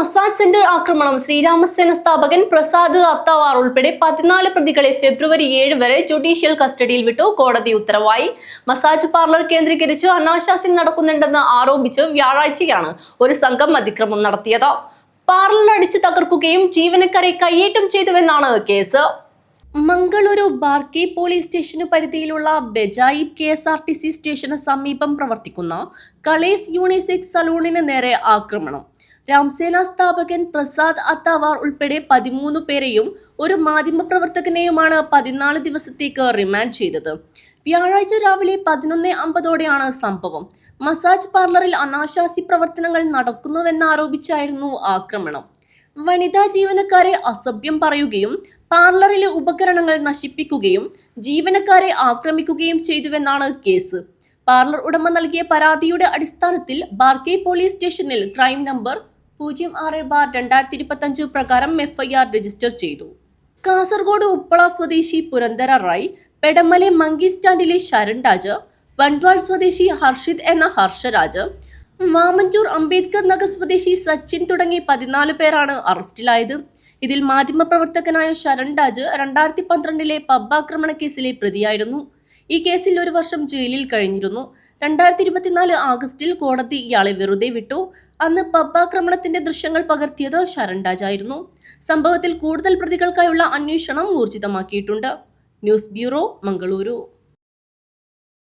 Massage centre ആക്രമണം. ശ്രീരാമസേന സ്ഥാപകൻ പ്രസാദ് അത്താവാർ ഉൾപ്പെടെ പതിനാല് പ്രതികളെ ഫെബ്രുവരി ഏഴ് വരെ ജുഡീഷ്യൽ കസ്റ്റഡിയിൽ വിട്ടു. കോടതി ഉത്തരവായി. മസാജ് പാർലർ കേന്ദ്രീകരിച്ച് അനാശാസ്യം നടക്കുന്നുണ്ടെന്ന് ആരോപിച്ച് വ്യാഴാഴ്ചയാണ് ഒരു സംഘം അതിക്രമം നടത്തിയത്. പാർലർ അടിച്ചു തകർക്കുകയും ജീവനക്കാരെ കയ്യേറ്റം ചെയ്തുവെന്നാണ് കേസ്. മംഗളൂരു ബാർക്കി പോലീസ് സ്റ്റേഷന് പരിധിയിലുള്ള Bejai K S R T C സ്റ്റേഷന് സമീപം പ്രവർത്തിക്കുന്ന കളേസ് യൂണിസെക്സ് സലൂണിന് നേരെ ആക്രമണം. രാംസേന സ്ഥാപകൻ പ്രസാദ് അത്താവാർ ഉൾപ്പെടെ പതിമൂന്ന് പേരെയും ഒരു മാധ്യമപ്രവർത്തകനെയുമാണ് പതിനാല് ദിവസത്തേക്ക് റിമാൻഡ് ചെയ്തത്. വ്യാഴാഴ്ച രാവിലെ പതിനൊന്ന് അമ്പതോടെയാണ് സംഭവം. മസാജ് പാർലറിൽ അനാശാസി പ്രവർത്തനങ്ങൾ നടക്കുന്നുവെന്നാരോപിച്ചായിരുന്നു ആക്രമണം. വനിതാ ജീവനക്കാരെ അസഭ്യം പറയുകയും പാർലറിലെ ഉപകരണങ്ങൾ നശിപ്പിക്കുകയും ജീവനക്കാരെ ആക്രമിക്കുകയും ചെയ്തുവെന്നാണ് കേസ്. പാർലർ ഉടമ നൽകിയ പരാതിയുടെ അടിസ്ഥാനത്തിൽ ബാർക്കെ പോലീസ് സ്റ്റേഷനിൽ ക്രൈം നമ്പർ പൂജ്യം ആറ് ബാർ രണ്ടായിരത്തി ഇരുപത്തഞ്ച് പ്രകാരം എഫ്ഐആർ രജിസ്റ്റർ ചെയ്തു. കാസർഗോഡ് ഉപ്പള സ്വദേശി പുരന്തര റായ് പെടമലെ മങ്കി സ്റ്റാൻഡിലെ ശരൺ രാജ് വൺവാൾ സ്വദേശി ഹർഷിത് എന്ന ഹർഷരാജ് വാമഞ്ചൂർ അംബേദ്കർ നഗർ സ്വദേശി സച്ചിൻ തുടങ്ങി പതിനാല് പേരാണ് അറസ്റ്റിലായത്. ഇതിൽ മാധ്യമപ്രവർത്തകനായ ശരൺ രാജ് രണ്ടായിരത്തി പന്ത്രണ്ടിലെ പബ് ആക്രമണ കേസിലെ പ്രതിയായിരുന്നു. ഈ കേസിൽ ഒരു വർഷം ജയിലിൽ കഴിഞ്ഞിരുന്നു. രണ്ടായിരത്തി ഇരുപത്തിനാല് ആഗസ്റ്റിൽ കോടതി ഇയാളെ വെറുതെ വിട്ടു. അന്ന് പബ്ബാക്രമണത്തിന്റെ ദൃശ്യങ്ങൾ പകർത്തിയത് ശരൺ രാജായിരുന്നു. സംഭവത്തിൽ കൂടുതൽ പ്രതികൾക്കായുള്ള അന്വേഷണം ഊർജിതമാക്കിയിട്ടുണ്ട്. News bureau Mangaluru.